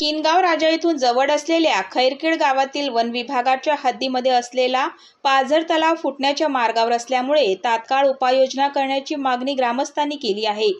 किनगाव राजा येथून जवळ असलेल्या खैरखेड गावातील वन विभागाच्या हद्दीमध्ये असलेला पाझर तलाव फुटण्याच्या मार्गावर असल्यामुळे तात्काळ उपाययोजना करण्याची मागणी ग्रामस्थांनी केली आहे.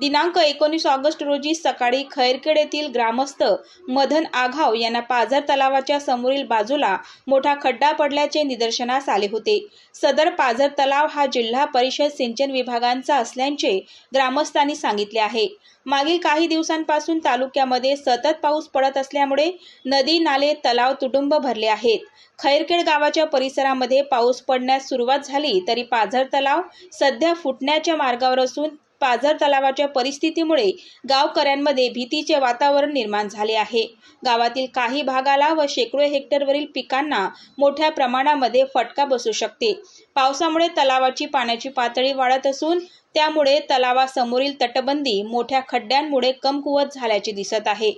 दिनांक एकोणीस ऑगस्ट रोजी सकाळी खैरखेड येथील ग्रामस्थ मदन आघाव यांना पाझर तलावाच्या समोरील बाजूला मोठा खड्डा पडल्याचे निदर्शनास आले होते. सदर पाझर तलाव हा जिल्हा परिषद सिंचन विभागांचा असल्याचे ग्रामस्थांनी सांगितले आहे. मागील काही दिवसांपासून तालुक्यामध्ये सतत पाऊस पडत असल्यामुळे नदी नाले तलाव तुटुंब भरले आहेत. खैरखेड गावाच्या परिसरामध्ये पाऊस पडण्यास सुरुवात झाली तरी पाझर तलाव सध्या फुटण्याच्या मार्गावर असून पाझर तलावाच्या परिस्थितीमुळे गावकऱ्यांमध्ये भीतीचे वातावरण निर्माण झाले आहे. गावातील काही भागाला व शेकडो हेक्टरवरील पिकांना मोठ्या प्रमाणामध्ये फटका बसू शकते. पावसामुळे तलावाची पाण्याची पातळी वाढत असून त्यामुळे तलावासमोरील तटबंदी मोठ्या खड्ड्यांमुळे कमकुवत झाल्याचे दिसत आहे.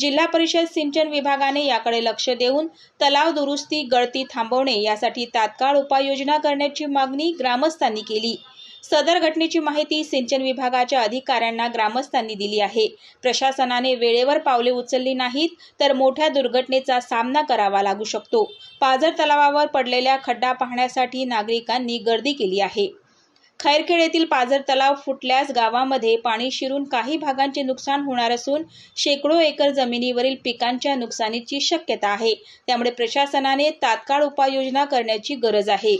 जिल्हा परिषद सिंचन विभागाने याकडे लक्ष देऊन तलाव दुरुस्ती गळती थांबवणे यासाठी तात्काळ उपाययोजना करण्याची मागणी ग्रामस्थांनी केली. सदर घटनेची माहिती सिंचन विभागाच्या अधिकाऱ्यांना ग्रामस्थांनी दिली आहे. प्रशासनाने वेळेवर पावले उचलली नाहीत तर मोठ्या दुर्घटनेचा सामना करावा लागू शकतो. पाझर तलावावर पडलेल्या खड्डा पाहण्यासाठी नागरिकांनी गर्दी केली आहे. खैरखेड येथील पाझर तलाव फुटल्यास गावामध्ये पाणी शिरून काही भागांचे नुकसान होणार असून शेकडो एकर जमिनीवरील पिकांच्या नुकसानीची शक्यता आहे. त्यामुळे प्रशासनाने तात्काळ उपाययोजना करण्याची गरज आहे.